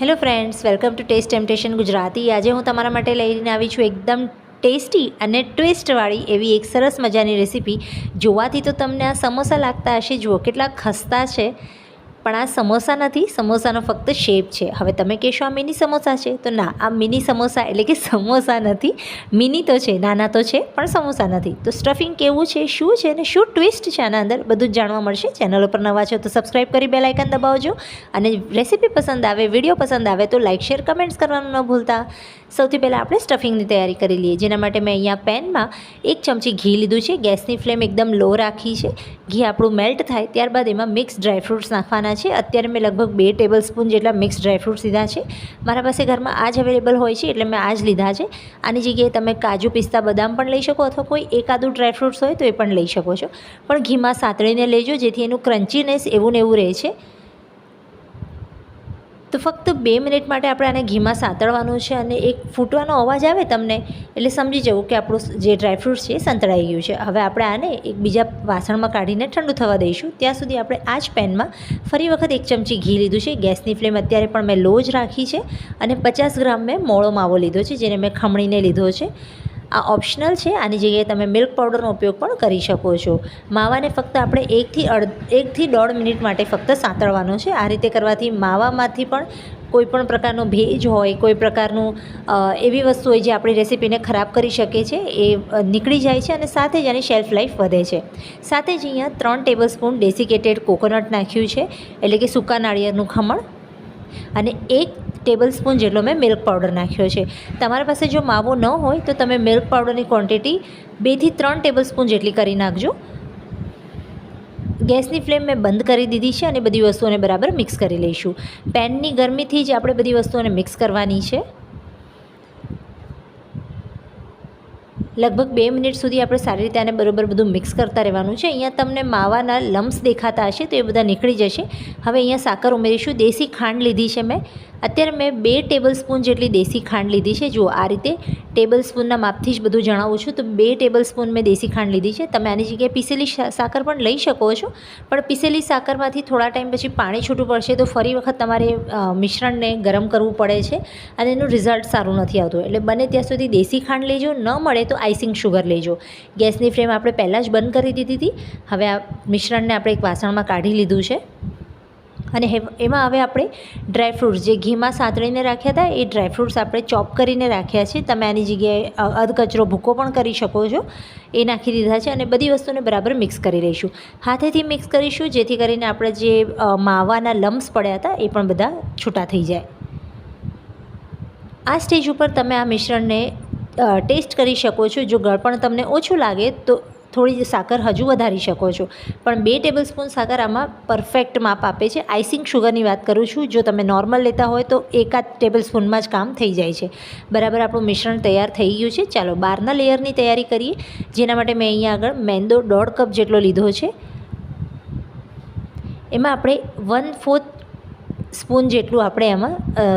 Hello friends welcome to taste temptation Gujarati આજે હું તમારા માટે લઈને આવી છું એકદમ ટેસ્ટી અને ટ્વિસ્ટવાળી એવી એક સરસ મજાની રેસીપી જોવાથી તો તમને આ સમોસા લાગતા હશે. જુઓ કેટલા ખસ્તા છે. પણ આ સમોસા નથી, સમોસાનો ફક્ત શેપ છે. હવે તમે કહેશો આ મિની સમોસા છે, તો ના, આ મિની સમોસા એટલે કે સમોસા નથી. મિની તો છે, નાના તો છે, પણ સમોસા નથી. તો સ્ટફિંગ કેવું છે, શું છે અને શું ટ્વિસ્ટ છે આના અંદર, બધું જ જાણવા મળશે. ચેનલ ઉપર નવા છો તો સબસ્ક્રાઈબ કરી બેલ આઇકન દબાવજો. અને રેસીપી પસંદ આવે વીડિયો પસંદ આવે તો લાઇક શેર કમેન્ટ્સ કરવાનું ન ભૂલતા. સૌથી પહેલાં આપણે સ્ટફિંગની તૈયારી કરી લઈએ, જેના માટે મેં અહીંયા પેનમાં એક ચમચી ઘી લીધું છે. ગેસની ફ્લેમ એકદમ લો રાખી છે. ઘી આપણું મેલ્ટ થાય ત્યારબાદ એમાં મિક્સ ડ્રાયફ્રૂટ્સ નાખવાના છે. અત્યારે મેં લગભગ બે ટેબલ સ્પૂન જેટલા મિક્સ ડ્રાયફ્રૂટ્સ લીધા છે. મારા પાસે ઘરમાં આ જ અવેલેબલ હોય છે, એટલે મેં આ જ લીધા છે. આની જગ્યાએ તમે કાજુ પિસ્તા બદામ પણ લઈ શકો અથવા કોઈ એકાદું ડ્રાયફ્રૂટ્સ હોય તો એ પણ લઈ શકો છો. પણ ઘીમાં સાતળીને લેજો, જેથી એનું ક્રન્ચીનેસ એવું ને એવું રહે છે. તો ફક્ત બે મિનિટ માટે આપણે આને ઘીમાં સાતળવાનું છે અને એક ફૂટવાનો અવાજ આવે તમને, એટલે સમજી જવું કે આપણું જે ડ્રાયફ્રૂટ્સ છે એ સંતળાઈ ગયું છે. હવે આપણે આને એક બીજા વાસણમાં કાઢીને ઠંડુ થવા દઈશું. ત્યાં સુધી આપણે આ જ પેનમાં ફરી વખત એક ચમચી ઘી લીધું છે. ગેસની ફ્લેમ અત્યારે પણ મેં લો જ રાખી છે અને પચાસ ગ્રામ મેં મોળો માવો લીધો છે, જેને મેં ખમણીને લીધો છે. આ ઓપ્શનલ છે. આની જગ્યાએ તમે મિલ્ક પાવડરનો ઉપયોગ પણ કરી શકો છો. માવાને ફક્ત આપણે એકથી અડધ એકથી દોઢ મિનિટ માટે ફક્ત સાંતળવાનો છે. આ રીતે કરવાથી માવામાંથી પણ કોઈ પણ પ્રકારનો ભેજ હોય, કોઈ પ્રકારનું એવી વસ્તુ હોય જે આપણી રેસીપીને ખરાબ કરી શકે છે, એ નીકળી જાય છે અને સાથે જ આની શેલ્ફ લાઈફ વધે છે. સાથે જ અહીંયા ત્રણ ટેબલ સ્પૂન ડેસિકેટેડ કોકોનટ નાખ્યું છે. એટલે કે સૂકા નાળિયેરનું ખમણ અને એક ટેબલ સ્પૂન જેટલો મેં મિલ્ક પાવડર નાખ્યો છે. તમારા પાસે જો માવો ન હોય, તો તમે મિલ્ક પાવડરની ક્વોન્ટિટી બેથી ત્રણ ટેબલ સ્પૂન જેટલી કરી નાખજો. ગેસની ફ્લેમ મેં બંધ કરી દીધી છે અને બધી વસ્તુઓને બરાબર મિક્સ કરી લઈશું. પેનની ગરમીથી જ આપણે બધી વસ્તુઓને મિક્સ કરવાની છે. લગભગ બે મિનિટ સુધી આપણે સારી રીતે આને બરાબર બધું મિક્સ કરતા રહેવાનું છે. અહીંયા તમને માવાના લમ્સ દેખાતા હશે તો એ બધા નીકળી જશે. હવે અહીંયા સાકર ઉમેરીશું. દેશી ખાંડ લીધી છે મેં. અત્યારે મેં બે ટેબલ સ્પૂન જેટલી દેશી ખાંડ લીધી છે. જુઓ, આ રીતે ટેબલ સ્પૂનના માપથી જ બધું જણાવું છું. તો બે ટેબલ સ્પૂન મેં દેશી ખાંડ લીધી છે. તમે આની જગ્યાએ પીસેલી સાકર પણ લઈ શકો છો. પણ પીસેલી સાકરમાંથી થોડા ટાઈમ પછી પાણી છૂટું પડશે તો ફરી વખત તમારે મિશ્રણને ગરમ કરવું પડે છે અને એનું રિઝલ્ટ સારું નથી આવતું. એટલે બને ત્યાં સુધી દેશી ખાંડ લેજો. ન મળે તો આઈસિંગ શુગર લેજો. ગેસની ફ્લેમ આપણે પહેલાં જ બંધ કરી દીધી હતી. હવે આ મિશ્રણને આપણે એક વાસણમાં કાઢી લીધું છે. અને એમાં હવે આપણે ડ્રાયફ્રૂટ્સ જે ઘીમાં સાંતળીને રાખ્યા હતા, એ ડ્રાયફ્રૂટ્સ આપણે ચોપ કરીને રાખ્યા છે. તમે આની જગ્યાએ અધકચરો ભૂકો પણ કરી શકો છો. એ નાખી દીધા છે અને બધી વસ્તુને બરાબર મિક્સ કરી લઈશું. હાથેથી મિક્સ કરીશું, જેથી કરીને આપણે જે માવાના લમ્સ પડ્યા હતા, એ પણ બધા છૂટા થઈ જાય. આ સ્ટેજ ઉપર તમે આ મિશ્રણને ટેસ્ટ કરી શકો છો. જો ગળપણ તમને ઓછું લાગે, તો થોડી સાકર હજુ વધારી શકો છો. પણ બે ટેબલ સ્પૂન સાકર આમાં પરફેક્ટ માપ આપે છે. આઈસિંગ શુગરની વાત કરું છું. જો તમે નોર્મલ લેતા હોય તો એકાદ ટેબલ સ્પૂનમાં જ કામ થઈ જાય છે. બરાબર આપણું મિશ્રણ તૈયાર થઈ ગયું છે. ચાલો બહારના લેયરની તૈયારી કરીએ. જેના માટે મેં અહીંયા આગળ મેંદો દોઢ કપ જેટલો લીધો છે. એમાં આપણે વન ફોર્થ સ્પૂન જેટલું આપણે એમાં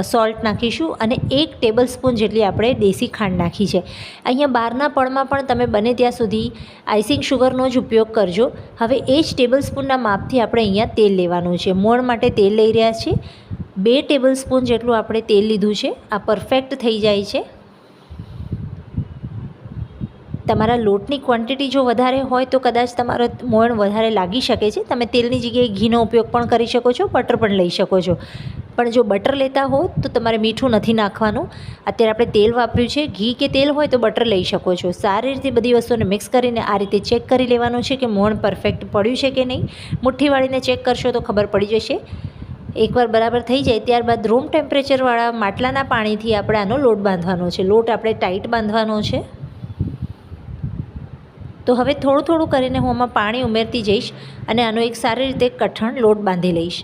સોલ્ટ નાખીશું અને એક ટેબલ સ્પૂન જેટલી આપણે દેશી ખાંડ નાખી છે. અહીંયા બહારના પળમાં પણ તમે બને ત્યાં સુધી આઈસિંગ શુગરનો જ ઉપયોગ કરજો. હવે એ જ ટેબલ સ્પૂનના માપથી આપણે અહીંયા તેલ લેવાનું છે. મોણ માટે તેલ લઈ રહ્યા છીએ. બે ટેબલ સ્પૂન જેટલું આપણે તેલ લીધું છે. આ પરફેક્ટ થઈ જાય છે. તમારા લોટની ક્વોન્ટિટી જો વધારે હોય તો કદાચ તમારો મોણ વધારે લાગી શકે છે. તમે તેલની જગ્યાએ ઘીનો ઉપયોગ પણ કરી શકો છો બટર પણ લઈ શકો છો. પણ જો બટર લેતા હો તો તમારે મીઠું નથી નાખવાનું. અત્યારે આપણે તેલ વાપર્યું છે, ઘી કે તેલ હોય તો બટર લઈ શકો છો. સારી રીતે બધી વસ્તુને મિક્સ કરીને આ રીતે ચેક કરી લેવાનું છે કે મોણ પરફેક્ટ પડ્યું છે કે નહીં. મુઠ્ઠી વાળીને ચેક કરશો તો ખબર પડી જશે. એકવાર બરાબર થઈ જાય, ત્યારબાદ રૂમ ટેમ્પરેચરવાળા માટલાના પાણીથી આપણે આનો લોટ બાંધવાનો છે. લોટ આપણે ટાઈટ બાંધવાનો છે. તો હવે થોડું થોડું કરીને હું આમાં પાણી ઉમેરતી જઈશ અને આનો એક સારી રીતે કઠણ લોટ બાંધી લઈશ.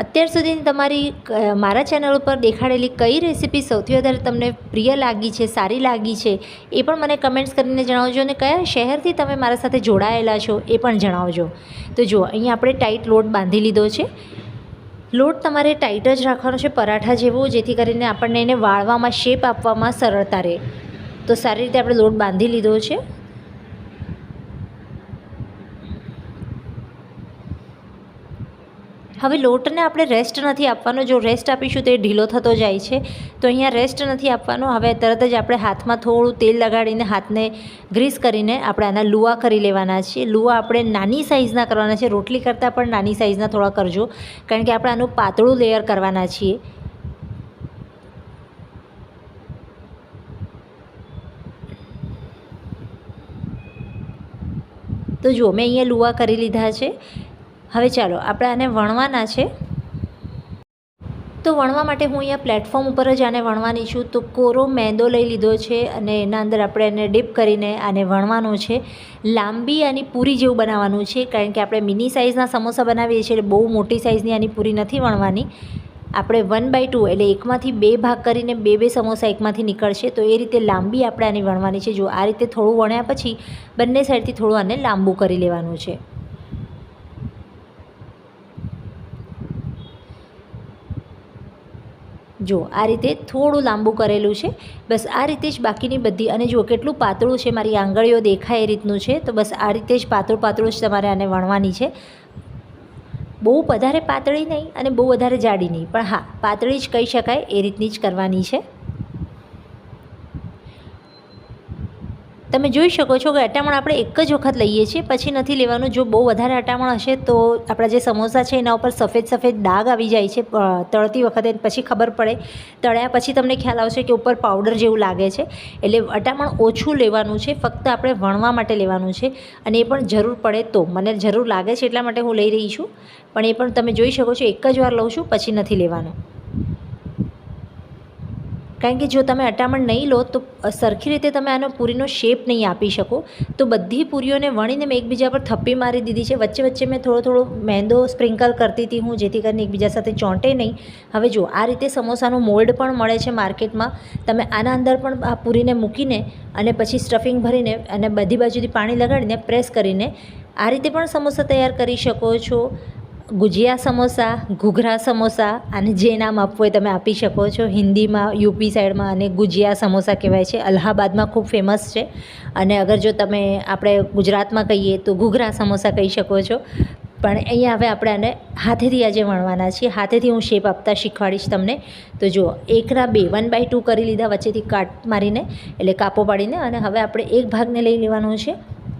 અત્યાર સુધીની તમારી મારા ચેનલ ઉપર દેખાડેલી કઈ રેસીપી સૌથી વધારે તમને પ્રિય લાગી છે, સારી લાગી છે, એ પણ મને કમેન્ટ્સ કરીને જણાવજો અને કયા શહેરથી તમે મારા સાથે જોડાયેલા છો એ પણ જણાવજો. તો જુઓ અહીંયા આપણે ટાઈટ લોટ બાંધી લીધો છે. લોટ તમારે ટાઈટ જ રાખવાનો છે, પરાઠા જેવો, જેથી કરીને આપણને એને વાળવામાં શેપ આપવામાં સરળતા રહે. તો સારી રીતે આપણે લોટ બાંધી લીધો છે. હવે લોટને આપણે રેસ્ટ નથી આપવાનો. જો રેસ્ટ આપીશું તો એ ઢીલો થતો જાય છે. તો અહીંયા રેસ્ટ નથી આપવાનો. હવે તરત જ આપણે હાથમાં થોડું તેલ લગાડીને હાથને ગ્રીસ કરીને આપણે આના લુવા કરી લેવાના છીએ. લુવા આપણે નાની સાઇઝના કરવાના છે રોટલી કરતાં પણ નાની સાઇઝના થોડા કરજો. કારણ કે આપણે આનું પાતળું લેયર કરવાના છીએ. તો જુઓ મેં અહીંયા લુવા કરી લીધા છે. હવે ચાલો, આપણે આને વણવાના છે. તો વણવા માટે હું અહીંયા પ્લેટફોર્મ ઉપર જ આને વણવાની છું. તો કોરો મેંદો લઈ લીધો છે અને એના અંદર આપણે એને ડીપ કરીને આને વણવાનું છે. લાંબી આની પૂરી જેવું બનાવવાનું છે, કારણ કે આપણે મિની સાઇઝના સમોસા બનાવીએ છીએ, એટલે બહુ મોટી સાઇઝની આની પૂરી નથી વણવાની. આપણે વન બાય ટુ એટલે એકમાંથી બે ભાગ કરીને બે બે સમોસા એકમાંથી નીકળશે. તો એ રીતે લાંબી આપણે આની વણવાની છે. જો આ રીતે થોડું વણ્યા પછી બંને સાઈડથી થોડું આને લાંબુ કરી લેવાનું છે. જો, આ રીતે થોડું લાંબુ કરેલું છે. બસ આ રીતે જ બાકીની બધી, અને જો કેટલું પાતળું છે મારી આંગળીઓ, દેખાય એ રીતનું છે. તો બસ આ રીતે જ પાતળું પાતળું જ તમારે આને વણવાની છે. બહુ વધારે પાતળી નહીં અને બહુ વધારે જાડી નહીં, પણ હા, પાતળી જ કહી શકાય, એ રીતની જ કરવાની છે. તમે જોઈ શકો છો કે અટામણ આપણે એક જ વખત લઈએ છીએ, પછી નથી લેવાનું. જો બહુ વધારે અટામણ હશે તો આપણા જે સમોસા છે એના ઉપર સફેદ સફેદ ડાઘ આવી જાય છે તળતી વખતે, પછી ખબર પડે. તળ્યા પછી તમને ખ્યાલ આવશે કે ઉપર પાવડર જેવું લાગે છે. એટલે અટામણ ઓછું લેવાનું છે, ફક્ત આપણે વણવા માટે લેવાનું છે. અને એ પણ જરૂર પડે તો. મને જરૂર લાગે છે એટલા માટે હું લઈ રહી છું. પણ એ પણ તમે જોઈ શકો છો, એક જ વાર લઉં છું, પછી નથી લેવાનું. કારણ કે જો તમે અટામણ નહીં લો, તો સરખી રીતે તમે આનો પૂરીનો શેપ નહીં આપી શકો. તો બધી પૂરીઓને વણીને મેં એકબીજા પર થપ્પી મારી દીધી છે. વચ્ચે વચ્ચે મેં થોડો થોડો મેંદો સ્પ્રિંકલ કરતી હતી હું, જેથી કરીને એકબીજા સાથે ચોંટે નહીં. હવે જો આ રીતે સમોસાનું મોલ્ડ પણ મળે છે માર્કેટમાં. તમે આના અંદર પણ આ પૂરીને મૂકીને અને પછી સ્ટફિંગ ભરીને અને બધી બાજુથી પાણી લગાડીને પ્રેસ કરીને આ રીતે પણ સમોસા તૈયાર કરી શકો છો. ગુજિયા સમોસા, ઘૂઘરા સમોસા અને જે નામ આપવું હોય તમે આપી શકો છો. હિન્દીમાં, યુપી સાઈડમાં અને ગુજિયા સમોસા કહેવાય છે. અલ્હાબાદમાં ખૂબ ફેમસ છે. અને અગર જો તમે આપણે ગુજરાતમાં કહીએ તો ઘૂઘરા સમોસા કહી શકો છો. પણ અહીંયા હવે આપણે આને હાથેથી આજે વણવાના છીએ. હાથેથી હું શેપ આપતા શીખવાડીશ તમને. તો જુઓ એકના બે વન બાય ટુ કરી લીધા, વચ્ચેથી કાટ મારીને, એટલે કાપો પાડીને, અને હવે આપણે એક ભાગને લઈ લેવાનો છે.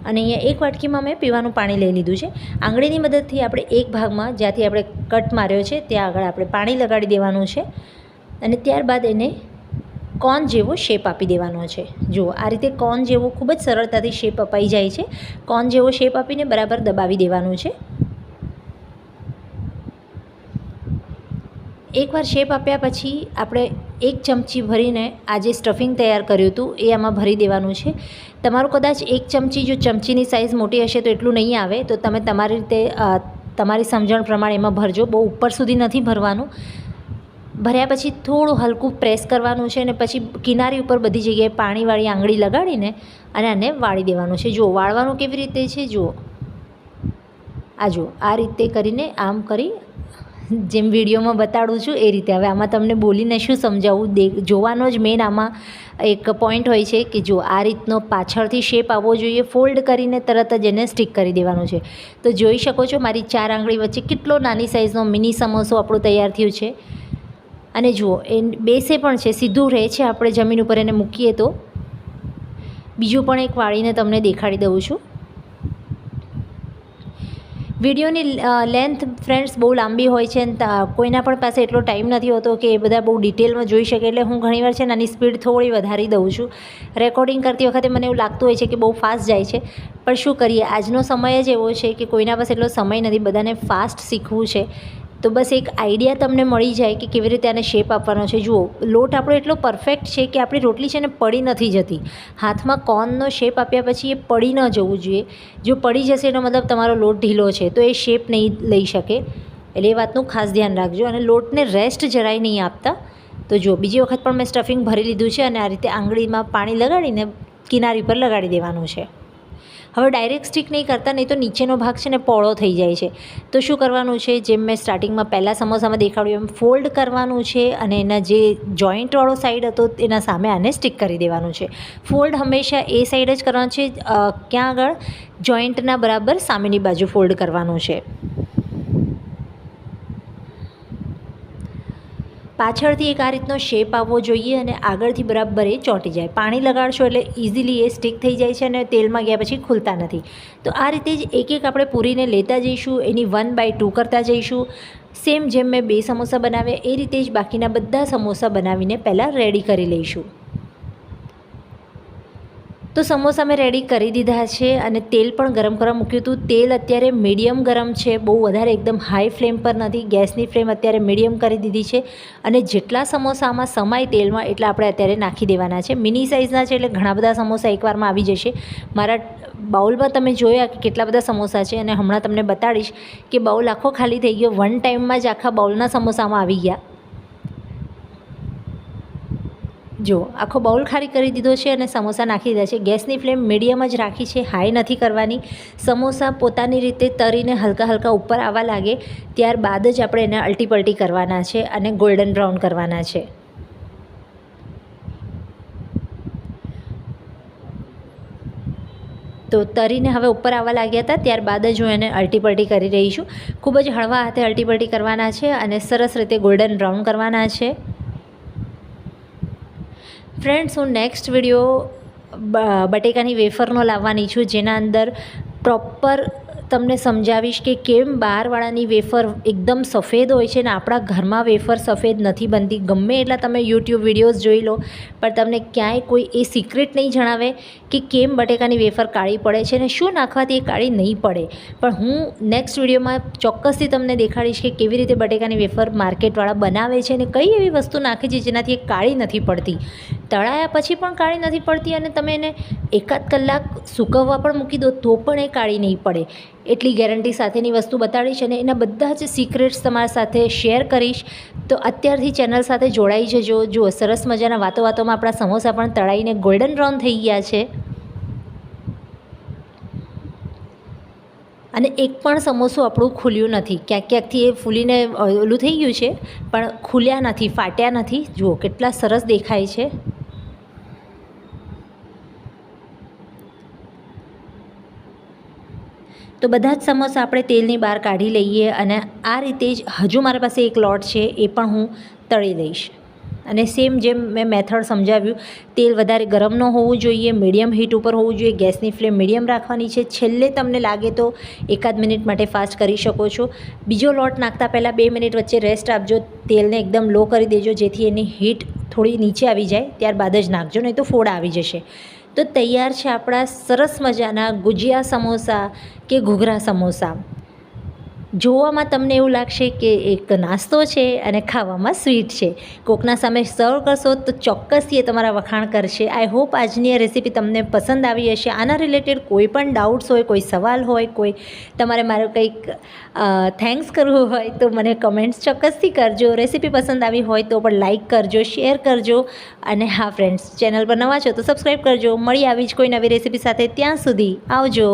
અને અહીંયા એક વાટકીમાં મેં પીવાનું પાણી લઈ લીધું છે. આંગળીની મદદથી આપણે એક ભાગમાં જ્યાંથી આપણે કટ માર્યો છે, ત્યાં આગળ આપણે પાણી લગાડી દેવાનું છે અને ત્યારબાદ એને કોન જેવો શેપ આપી દેવાનો છે. જુઓ, આ રીતે કોન જેવો ખૂબ જ સરળતાથી શેપ અપાઈ જાય છે. કોન જેવો શેપ આપીને બરાબર દબાવી દેવાનું છે. એકવાર શેપ આપ્યા પછી આપણે એક ચમચી ભરીને આ જે સ્ટફિંગ તૈયાર કર્યું હતું, એ આમાં ભરી દેવાનું છે. તમારું કદાચ એક ચમચી જો ચમચીની સાઇઝ મોટી હશે તો એટલું નહીં આવે, તો તમે તમારી રીતે તમારી સમજણ પ્રમાણે એમાં ભરજો. બહુ ઉપર સુધી નથી ભરવાનું. ભર્યા પછી થોડું હલકું પ્રેસ કરવાનું છે અને પછી કિનારી ઉપર બધી જગ્યાએ પાણીવાળી આંગળી લગાડીને અને આને વાળી દેવાનું છે. જુઓ, વાળવાનું કેવી રીતે છે જુઓ. આ જુઓ, આ રીતે કરીને આમ કરી જેમ વિડીયોમાં બતાડું છું એ રીતે. હવે આમાં તમને બોલીને શું સમજાવવું દે, જોવાનો જ મેન આમાં એક પોઈન્ટ હોય છે કે જો આ રીતનો પાછળથી શેપ આવવો જોઈએ ફોલ્ડ કરીને તરત જ એને સ્ટીક કરી દેવાનું છે. તો જોઈ શકો છો મારી ચાર આંગળી વચ્ચે કેટલો નાની સાઇઝનો મિની સમોસો આપણો તૈયાર થયું છે. અને જુઓ, એ બેસે પણ છે, સીધું રહે છે. આપણે જમીન ઉપર એને મૂકીએ તો. બીજું પણ એક વાળીને તમને દેખાડી દઉં છું. વિડીયોની લેન્થ ફ્રેન્ડ્સ બહુ લાંબી હોય છે અને કોઈના પણ પાસે એટલો ટાઈમ નથી હોતો કે એ બધા બહુ ડિટેલમાં જોઈ શકે. એટલે હું ઘણીવાર છે નાની સ્પીડ થોડી વધારી દઉં છું. રેકોર્ડિંગ કરતી વખતે મને એવું લાગતું હોય છે કે બહુ ફાસ્ટ જાય છે. પણ શું કરીએ? આજનો સમય જ એવો છે કે કોઈના પાસે એટલો સમય નથી. બધાને ફાસ્ટ શીખવું છે. તો બસ એક આઈડિયા તમને મળી જાય કે કેવી રીતે આને શેપ આપવાનો છે. જુઓ, લોટ આપણો એટલો પરફેક્ટ છે કે આપણી રોટલી છે ને પડી નથી જતી. હાથમાં કોનનો શેપ આપ્યા પછી એ પડી ન જવું જોઈએ. જો પડી જશે એનો મતલબ તમારો લોટ ઢીલો છે, તો એ શેપ નહીં લઈ શકે. એટલે એ વાતનું ખાસ ધ્યાન રાખજો. અને લોટને રેસ્ટ જરાય નહીં આપતા. તો જો બીજી વખત પણ મેં સ્ટફિંગ ભરી લીધું છે અને આ રીતે આંગળીમાં પાણી લગાડીને કિનારી પર લગાડી દેવાનું છે. હવે ડાયરેક્ટ સ્ટીક નહીં કરતા, નહીં તો નીચેનો ભાગ છે ને પોળો થઈ જાય છે. તો શું કરવાનું છે? જેમ મેં સ્ટાર્ટિંગમાં પહેલાં સમોસામાં દેખાડ્યું, એમ ફોલ્ડ કરવાનું છે અને એના જે જોઈન્ટવાળો સાઈડ હતો, એના સામે આને સ્ટીક કરી દેવાનું છે. ફોલ્ડ હંમેશા એ સાઈડ જ કરવાનું છે ક્યાં આગળ? જોઈન્ટના બરાબર સામેની બાજુ ફોલ્ડ કરવાનું છે. પાછળથી એક આ રીતનો શેપ આવવો જોઈએ અને આગળથી બરાબર એ ચોંટી જાય. પાણી લગાડશો એટલે ઇઝીલી એ સ્ટીક થઈ જાય છે અને તેલમાં ગયા પછી ખુલતા નથી. તો આ રીતે જ એક એક આપણે પૂરીને લેતા જઈશું, એની વન બાય ટુ કરતા જઈશું. સેમ જેમ મેં બે સમોસા બનાવ્યા, એ રીતે જ બાકીના બધા સમોસા બનાવીને પહેલાં રેડી કરી લઈશું. તો સમોસા મેં રેડી કરી દીધા છે અને તેલ પણ ગરમ કરવા મૂક્યું હતું. તેલ અત્યારે મીડિયમ ગરમ છે. બહુ વધારે એકદમ હાઈ ફ્લેમ પર નથી. ગેસની ફ્લેમ અત્યારે મીડિયમ કરી દીધી છે. અને જેટલા સમોસામાં સમાય તેલમાં એટલા આપણે અત્યારે નાખી દેવાના છે. મિની સાઇઝના છે એટલે ઘણા બધા સમોસા એકવારમાં આવી જશે. મારા બાઉલમાં તમે જોયા કે કેટલા બધા સમોસા છે. અને હમણાં તમને બતાડીશ કે બાઉલ આખો ખાલી થઈ ગયો. વન ટાઈમમાં જ આખા બાઉલના સમોસામાં આવી ગયા. જો, આખો બાઉલ ખાલી કરી દીધો છે અને સમોસા નાખી દીધા છે. ગેસની ફ્લેમ મીડિયમ જ રાખી છે હાઈ નથી કરવાની. સમોસા પોતાની રીતે તરીને હલકા હલકા ઉપર આવવા લાગે, ત્યારબાદ જ આપણે એને અલટીપલટી કરવાના છે અને ગોલ્ડન બ્રાઉન કરવાના છે. તો તરીને હવે ઉપર આવવા લાગ્યા હતા, ત્યારબાદ જ હું એને અલટીપલટી કરી રહી છું. ખૂબ જ હળવા હાથે અલટીપલટી કરવાના છે અને સરસ રીતે ગોલ્ડન બ્રાઉન કરવાના છે. ફ્રેન્ડ્સ હું નેક્સ્ટ વીડિયો બટેકાની વેફરનો લાવવાની છું જેના અંદર પ્રોપર તમને સમજાવીશ કે કેમ બહારવાળાની વેફર એકદમ સફેદ હોય છે ને આપણા ઘરમાં વેફર સફેદ નથી બનતી. ગમે એટલા તમે યુટ્યુબ વિડીયોઝ જોઈ લો, પણ તમને ક્યાંય કોઈ એ સિક્રેટ નહીં જણાવે કે કેમ બટેકાની વેફર કાળી પડે છે ને શું નાખવાથી એ કાળી નહીં પડે. પણ હું નેક્સ્ટ વિડીયોમાં ચોક્કસથી તમને દેખાડીશ કે કેવી રીતે બટેકાની વેફર માર્કેટવાળા બનાવે છે અને કઈ એવી વસ્તુ નાખે છે જેનાથી એ કાળી નથી પડતી. તળાયા પછી પણ કાળી નથી પડતી અને તમે એને એકાદ કલાક સૂકવવા પણ મૂકી દો તો પણ એ કાળી નહીં પડે. એટલી ગેરંટી સાથેની વસ્તુ બતાડીશ અને એના બધા જ સિક્રેટ્સ તમારા સાથે શેર કરીશ. તો અત્યારથી ચેનલ સાથે જોડાઈ જજો. જુઓ, સરસ મજાના વાતો વાતોમાં આપણા સમોસા પણ તળાઈને ગોલ્ડન બ્રાઉન થઈ ગયા છે. અને એક પણ સમોસું આપણું ખુલ્યું નથી. ક્યાંક ક્યાંકથી એ ફૂલીને ઓલું થઈ ગયું છે, પણ ખુલ્યા નથી, ફાટ્યા નથી. જુઓ, કેટલા સરસ દેખાય છે. તો બધા જ સમોસા આપણે તેલની બહાર કાઢી લઈએ અને આ રીતે જ હજુ મારા પાસે એક લોટ છે એ પણ હું તળી દઈશ અને સેમ જેમ મેં મેથડ સમજાવ્યું, તેલ વધારે ગરમ ન હોવું જોઈએ, મીડિયમ હીટ ઉપર હોવું જોઈએ, ગેસની ફ્લેમ મીડિયમ રાખવાની છે. છેલ્લે તમને લાગે તો એકાદ મિનિટ માટે ફાસ્ટ કરી શકો છો. બીજો લોટ નાખતા પહેલાં બે મિનિટ વચ્ચે રેસ્ટ આપજો. તેલને એકદમ લો કરી દેજો, જેથી એની હીટ થોડી નીચે આવી જાય, ત્યારબાદ જ નાખજો, નહીં તો ફોડા આવી જશે. તો તૈયાર છે આપણા સરસ મજાના ગુજિયા સમોસા કે ઘૂઘરા સમોસા. જોવામાં તમને એવું લાગશે કે એક નાસ્તો છે અને ખાવામાં સ્વીટ છે. કોકના સામે સર્વ કરશો તો ચોક્કસથી એ તમારા વખાણ કરશે. આઈ હોપ આજની આ રેસીપી તમને પસંદ આવી હશે. આના રિલેટેડ કોઈ પણ ડાઉટ્સ હોય, કોઈ સવાલ હોય, કોઈ તમારે મારું કંઈક થેન્ક્સ કરવું હોય તો મને કમેન્ટ્સ ચોક્કસથી કરજો. રેસીપી પસંદ આવી હોય તો પણ લાઇક કરજો શેર કરજો અને હા ફ્રેન્ડ્સ ચેનલ પર નવા છો તો સબસ્ક્રાઈબ કરજો. મળી આવી જ કોઈ નવી રેસીપી સાથે. ત્યાં સુધી આવજો.